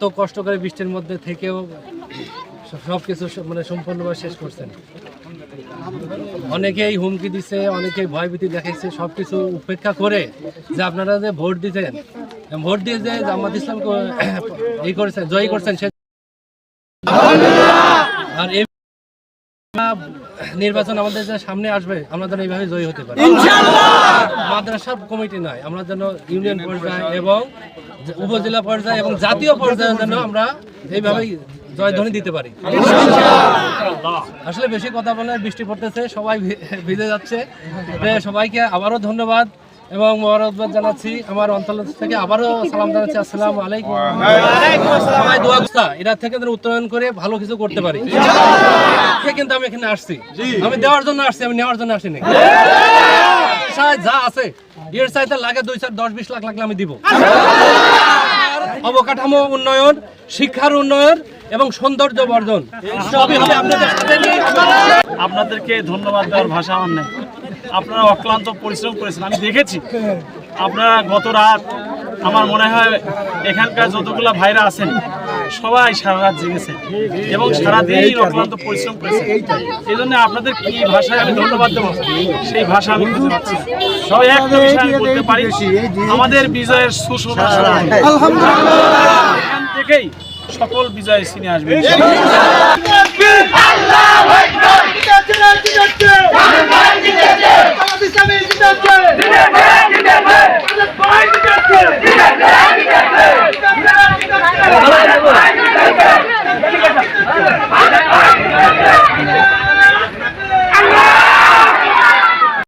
তো কষ্ট করে বৃষ্টির মধ্যে থেকেও সব কিছু মানে সম্পূর্ণভাবে শেষ করছেন। অনেকেই হুমকি দিছে, অনেকেই ভয়ভীতি দেখাইছে সব কিছু উপেক্ষা করে যে আপনারা যে ভোট দিতেন, ভোট দিয়ে যে জামাত ইসলাম এই করেছেন, জয়ী করছেন সে আর নির্বাচন আমাদের যে সামনে আসবে আমরা যেন এইভাবে জয়ী হতে পারি। মাদ্রাসা কমিটি নয় আমরা যেন ইউনিয়ন পর্যায়ে এবং উপজেলা পর্যায়ে এবং জাতীয় পর্যায়ে যেন আমরা এইভাবে জয়ধ্বনি দিতে পারি। আসলে বেশি কথা বলে বৃষ্টি পড়তেছে সবাই ভিজে যাচ্ছে। সবাইকে আবারও ধন্যবাদ। এবং মোবারকবাদ জানাচ্ছি আমার অঞ্চল থেকে আবারও সালাম জানাচ্ছি আসসালামু আলাইকুম। এটা থেকে উত্তরণ করে ভালো কিছু করতে পারি। কিন্তু আমি এখানে আসছি। আমি দেওয়ার জন্য আসছি আমি নেওয়ার জন্য আসিনি। যা আছে। এর চাইতে লাগে দুই চার দশ বিশ লাখ লাগলে আমি দিব। অবকাঠামো উন্নয়ন শিক্ষার উন্নয়ন এবং সৌন্দর্য বর্ধন। আপনাদেরকে ধন্যবাদ দেওয়ার ভাষা আমার নেই। আপনারা অক্লান্ত পরিশ্রম করেছেন। আমি দেখেছি। আপনারা গত রাত আমার মনে হয় এখানকার যতগুলা ভাইরা আছেন সবাই সারা রাত জেগেছে এবং সারাদিন অক্লান্ত পরিশ্রম করেছে এই জন্য আপনাদের কি ভাষায় আমি ধন্যবাদ দেবো? সেই ভাষা আমি খুঁজে পাচ্ছি না। তবে একটা বিষয় আমি বলতে পারি আমাদের বিজয়ের সুষমা এখান থেকেই সকল বিজয় সিনে আসবে।